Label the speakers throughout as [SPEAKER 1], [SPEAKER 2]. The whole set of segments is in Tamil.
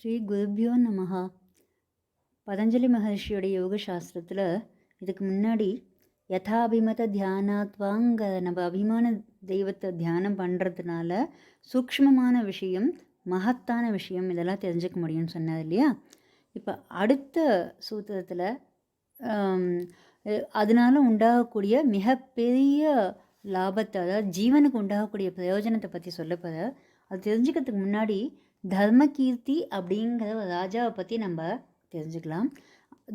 [SPEAKER 1] ஸ்ரீ குருபியோ நமஹா. பதஞ்சலி மகர்ஷியோட யோக சாஸ்திரத்தில் இதுக்கு முன்னாடி யதாபிமத தியானாத்வாங்க நம்ம அபிமான தெய்வத்தை தியானம் பண்ணுறதுனால சூக்ஷ்மமான விஷயம் மகத்தான விஷயம் இதெல்லாம் தெரிஞ்சுக்க முடியும்னு சொன்னார் இல்லையா? இப்போ அடுத்த சூத்திரத்தில் அதனால உண்டாகக்கூடிய மிகப்பெரிய லாபத்தை அதாவது ஜீவனுக்கு உண்டாகக்கூடிய பிரயோஜனத்தை பற்றி சொல்லப்போகிற அது தெரிஞ்சுக்கிறதுக்கு முன்னாடி தர்மகீர்த்தி அப்படிங்கிற ஒரு ராஜாவை பற்றி நம்ம தெரிஞ்சுக்கலாம்.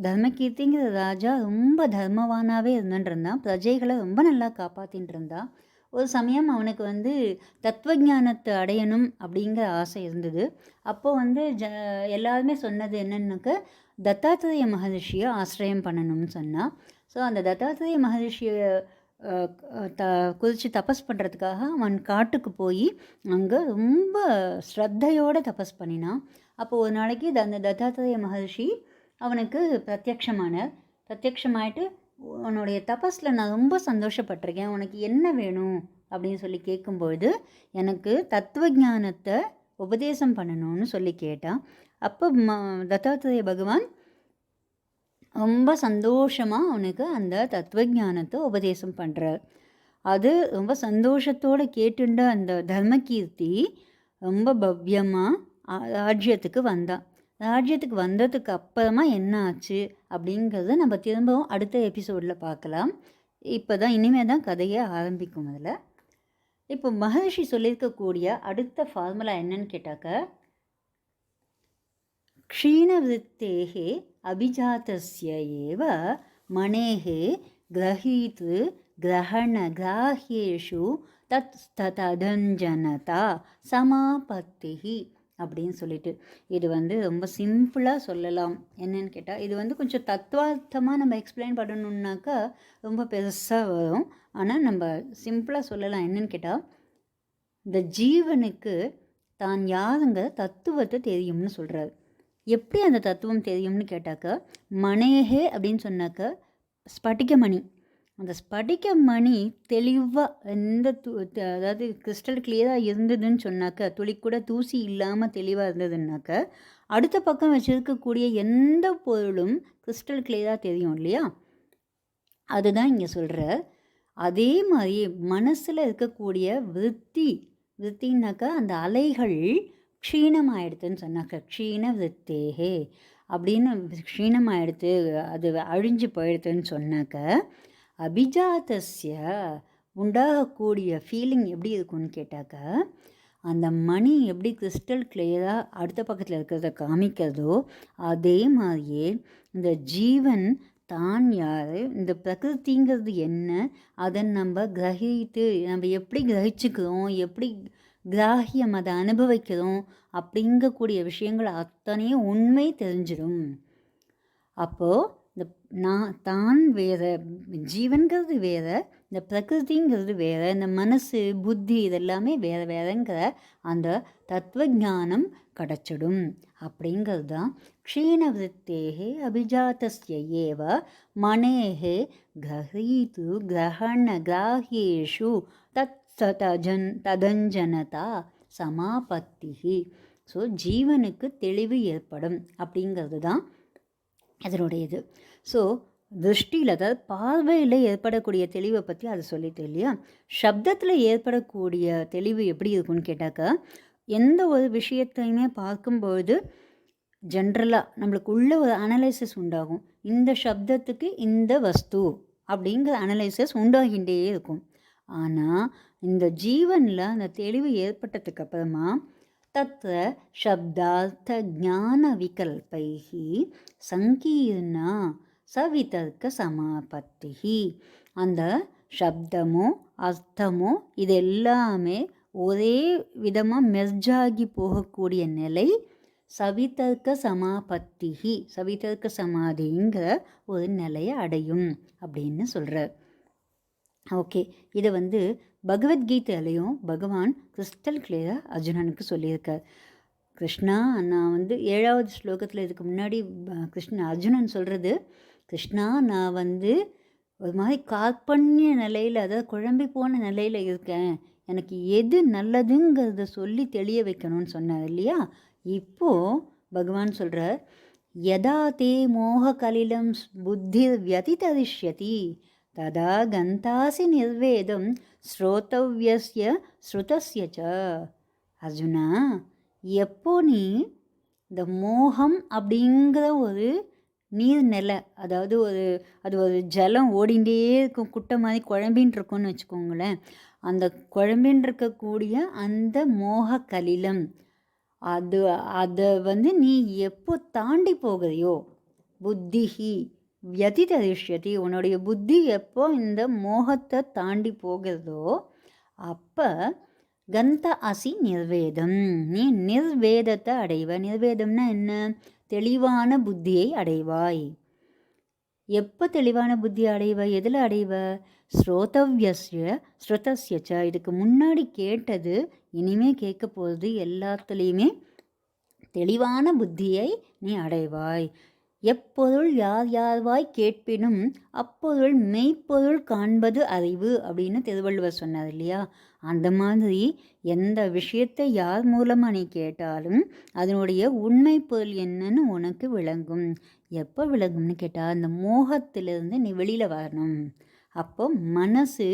[SPEAKER 1] தர்மகீர்த்திங்கிற ராஜா ரொம்ப தர்மவானாகவே இருந்துட்டு இருந்தான். பிரஜைகளை ரொம்ப நல்லா காப்பாற்றின்னு இருந்தான் ஒரு சமயம் அவனுக்கு வந்து தத்துவஞானத்தை அடையணும் அப்படிங்கிற ஆசை இருந்தது. அப்போது வந்து ஜ எல்லாருமே சொன்னது என்னன்னாக்க தத்தாத்திரேய மகரிஷியை ஆசிரியம் பண்ணணும்னு சொன்னான் ஸோ அந்த தத்தாத்திரேய மகரிஷியை த குறித்து தபஸ் பண்ணுறதுக்காக அவன் காட்டுக்கு போய் அங்கே ரொம்ப ஸ்ரத்தையோடு தபஸ் பண்ணினான். அப்போ ஒரு நாளைக்கு அந்த தத்தாத்திரேய மகர்ஷி அவனுக்கு பிரத்யக்ஷமானார். பிரத்யக்ஷமாயிட்டு உன்னுடைய தபஸில் நான் ரொம்ப சந்தோஷப்பட்டிருக்கேன். உனக்கு என்ன வேணும்? அப்படின்னு சொல்லி கேட்கும்பொழுது எனக்கு தத்துவ ஞானத்தை உபதேசம் பண்ணணும்னு சொல்லி கேட்டான். அப்போ ம தத்தாத்திரேய பகவான் ரொம்ப சந்தோஷமாக அவனுக்கு அந்த தத்துவஞானத்தை உபதேசம் பண்ணுறார் அது ரொம்ப சந்தோஷத்தோடு கேட்டுண்ட அந்த தர்மகீர்த்தி ரொம்ப பவ்யமாக ராஜ்யத்துக்கு வந்தான் ராஜ்யத்துக்கு வந்ததுக்கு அப்புறமா என்ன ஆச்சு அப்படிங்கிறத நம்ம திரும்பவும் அடுத்த எபிசோடில் பார்க்கலாம். இப்போ தான் இனிமேல் தான் கதையை ஆரம்பிக்கும் அதில். இப்போ மகர்ஷி சொல்லியிருக்கக்கூடிய அடுத்த ஃபார்முலா என்னன்னு கேட்டாக்க க்ஷीणवृत्तेः अभिजातस्य एव मणेः ग्रहीत् கிரகணகிராஹ்யேஷு தத் ததஞ்சனதா சமாபத்திः அப்படின்னு சொல்லிட்டு. இது வந்து ரொம்ப சிம்பிளாக சொல்லலாம். என்னன்னு கேட்டால் இது வந்து கொஞ்சம் தத்துவார்த்தமாக நம்ம எக்ஸ்பிளைன் பண்ணணுன்னாக்கா ரொம்ப பெருசாக வரும். ஆனால் நம்ம சிம்பிளாக சொல்லலாம். என்னன்னு கேட்டால் இந்த ஜீவனுக்கு தான் யாருங்கிற தத்துவத்தை தெரியும்னு சொல்கிறாரு எப்படி அந்த தத்துவம் தெரியும்னு கேட்டாக்க மணேகே அப்படின்னு சொன்னாக்க ஸ்பட்டிகமணி அந்த ஸ்பட்டிகமணி தெளிவாக எந்த து அதாவது கிறிஸ்டல் கிளியராக இருந்ததுன்னு சொன்னாக்க துளி கூட தூசி இல்லாமல் தெளிவாக இருந்ததுன்னாக்க அடுத்த பக்கம் வச்சுருக்கக்கூடிய எந்த பொருளும் கிறிஸ்டல் கிளியராக தெரியும் இல்லையா? அதுதான் இங்கே சொல்கிற அதே மாதிரி மனசில் இருக்கக்கூடிய விருத்தி விருத்தின்னாக்கா அந்த அலைகள் க்ஷீணமாயிடுதுன்னு சொன்னாக்க க்ஷீண வித்தேகே அப்படின்னு க்ஷீணமாயிடுத்து அது அழிஞ்சு போயிடுதுன்னு சொன்னாக்க அபிஜாத்தஸ்ய உண்டாகக்கூடிய ஃபீலிங் எப்படி இருக்கும்னு கேட்டாக்க அந்த மணி எப்படி கிறிஸ்டல் கிளியராக அடுத்த பக்கத்தில் இருக்கிறத காமிக்கிறதோ அதே மாதிரியே இந்த ஜீவன் தான் யார் இந்த பிரகிருதிங்கிறது என்ன அதை நம்ம கிரகித்து நம்ம எப்படி கிரகிச்சுக்கிறோம் எப்படி கிராகியம் அதை அனுபவிக்கிறோம் அப்படிங்கக்கூடிய விஷயங்கள் அத்தனையும் உண்மை தெரிஞ்சிடும். அப்போது இந்த நான் தான் வேறு ஜீவன்கிறது வேறு இந்த பிரகிருதிங்கிறது வேறு இந்த மனசு புத்தி இதெல்லாமே வேறு வேறுங்கிற அந்த தத்துவ ஞானம் கிடச்சிடும். அப்படிங்கிறது தான் க்ஷீணவృத்தேகே அபிஜாத்தஸ்ய ஏவ மனேகே கிரகீது கிரகண கிராஹ்யேஷு தத் ததஜன் ததஞ்சனதா சமாபத்திகி ஸோ ஜீவனுக்கு தெளிவு ஏற்படும் அப்படிங்கிறது தான் அதனுடையது ஸோ திருஷ்டியில் அதாவது பார்வையில் ஏற்படக்கூடிய தெளிவை பற்றி அதை சொல்லிட்டு இல்லையா? சப்தத்தில் ஏற்படக்கூடிய தெளிவு எப்படி இருக்கும்னு கேட்டாக்கா எந்த ஒரு விஷயத்தையுமே பார்க்கும்பொழுது ஜென்ரலாக நம்மளுக்கு உள்ள ஒரு அனலைசிஸ் உண்டாகும். இந்த சப்தத்துக்கு இந்த வஸ்து அப்படிங்கிற அனலைசிஸ் உண்டாகின்றே இருக்கும். ஆனால் இந்த ஜீவனில் அந்த தெளிவு ஏற்பட்டதுக்கு அப்புறமா தத்த சப்தார்த்த ஞான விகல்பைகி சங்கீர்ணா சவிதர்க்க சமாபத்தி அந்த சப்தமோ அர்த்தமோ இது எல்லாமே ஒரே விதமாக மெர்ஜாகி போகக்கூடிய நிலை சவிதர்க்க சமாபத்திகி சவிதர்க்க சமாதிங்கிற ஒரு நிலையை அடையும் அப்படின்னு சொல்கிறார் ஓகே. இதை வந்து பகவத்கீதையிலையும் பகவான் கிறிஸ்டல் கிளியராக அர்ஜுனனுக்கு சொல்லியிருக்கார். கிருஷ்ணா நான் வந்து ஏழாவது ஸ்லோகத்தில் இதுக்கு முன்னாடி கிருஷ்ண அர்ஜுனன் சொல்கிறது கிருஷ்ணா நான் வந்து ஒரு மாதிரி கார்பண்ய நிலையில் அதாவது குழம்பி போன நிலையில் இருக்கேன். எனக்கு எது நல்லதுங்கிறத சொல்லி தெளிய வைக்கணும்னு சொன்னார் இல்லையா? இப்போது பகவான் சொல்கிறார் யதா தே மோககலிலம் புத்தி வியதிதரிஷ்யதி ததா கந்தாசி நிர்வேதம் ஸ்ரோதவ்யஸ்ய ஸ்ருதஸ்ய ச அர்ஜுனா எப்போ நீ இந்த மோகம் அப்படிங்கிற ஒரு நீர் நிலை அதாவது ஒரு அது ஒரு ஜலம் ஓடிண்டே இருக்கும் குட்டை மாதிரி குழம்பின்னு இருக்கும்னு வச்சுக்கோங்களேன். அந்த குழம்பின்னு இருக்கக்கூடிய அந்த மோக கலிலம் அது அதை வந்து நீ எப்போ தாண்டி போகிறையோ புத்திஹி வியதிதரிஷ்யதி உன்னுடைய புத்தி எப்போ இந்த மோகத்தை தாண்டி போகிறதோ அப்போ கந்த அசி நிர்வேதம். நீ நிர்வேதத்தை அடைவ. நிர்வேதம்னா என்ன? தெளிவான புத்தியை அடைவாய். எப்போ தெளிவான புத்தி அடைவ? எதில் அடைவ? ஸ்ரோதவ்யஸ்ய ஸ்ருதஸ்யச்ச. இதுக்கு முன்னாடி கேட்டது இனிமே கேட்க போகிறது எல்லாத்துலேயுமே தெளிவான புத்தியை நீ அடைவாய். எப்பொருள் யார் யார்வாய் கேட்பினும் அப்பொருள் மெய்ப்பொருள் காண்பது அறிவு அப்படின்னு திருவள்ளுவர் சொன்னார் இல்லையா? அந்த மாதிரி எந்த விஷயத்தை யார் மூலமாக நீ கேட்டாலும் அதனுடைய உண்மை பொருள் என்னன்னு உனக்கு விளங்கும். எப்போ விளங்கும்னு கேட்டால் அந்த மோகத்திலிருந்து நீ வெளியில் வரணும். அப்போ மனசு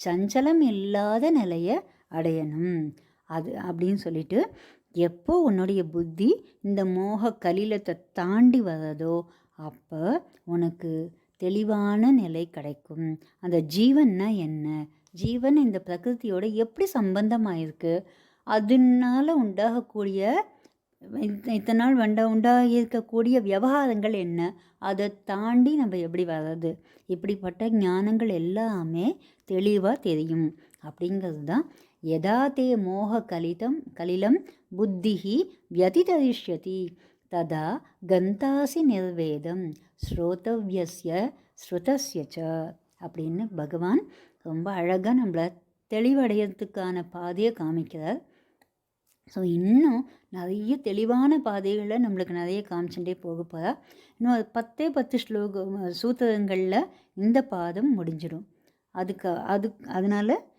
[SPEAKER 1] சஞ்சலம் இல்லாத நிலையை அடையணும். அது அப்படின்னு சொல்லிட்டு எப்போ உன்னுடைய புத்தி இந்த மோக கலிலத்தை தாண்டி வர்றதோ அப்போ உனக்கு தெளிவான நிலை கிடைக்கும். அந்த ஜீவன்னா என்ன? ஜீவன் இந்த பிரகிருதியோட எப்படி சம்பந்தமாயிருக்கு? அதனால உண்டாகக்கூடிய இத்தனை நாள் வண்ட உண்டாகி இருக்கக்கூடிய விவகாரங்கள் என்ன? அதை தாண்டி நம்ம எப்படி வர்றது? இப்படிப்பட்ட ஞானங்கள் எல்லாமே தெளிவாக தெரியும். அப்படிங்கிறது தான் எதாத்தே தே மோக கலிதம் கலிலம் புத்திஹி வியதிதரிஷ்யதி ததா கந்தாசி நிர்வேதம் ஸ்ரோதவ்யஸ்ய ஸ்ருதஸ்ய ச அப்படின்னு பகவான் ரொம்ப அழகாக நம்மளை தெளிவடையறதுக்கான பாதையை காமிக்கிறார். ஸோ இன்னும் நிறைய தெளிவான பாதைகளை நம்மளுக்கு நிறைய காமிச்சுட்டே போக போகிறா இன்னும் பத்தே பத்து ஸ்லோக சூத்திரங்களில் இந்த பாதம் முடிஞ்சிடும் அதுக்கு அது அதனால்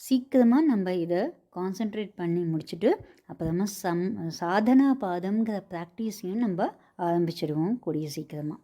[SPEAKER 1] சீக்கிரமாக நம்ம இதை கான்சென்ட்ரேட் பண்ணி முடிச்சுட்டு அப்புறமா சம் சாதனா பாதம்ங்கிற ப்ராக்டிஸையும் நம்ம ஆரம்பிச்சிடுவோம் கூடிய சீக்கிரமாக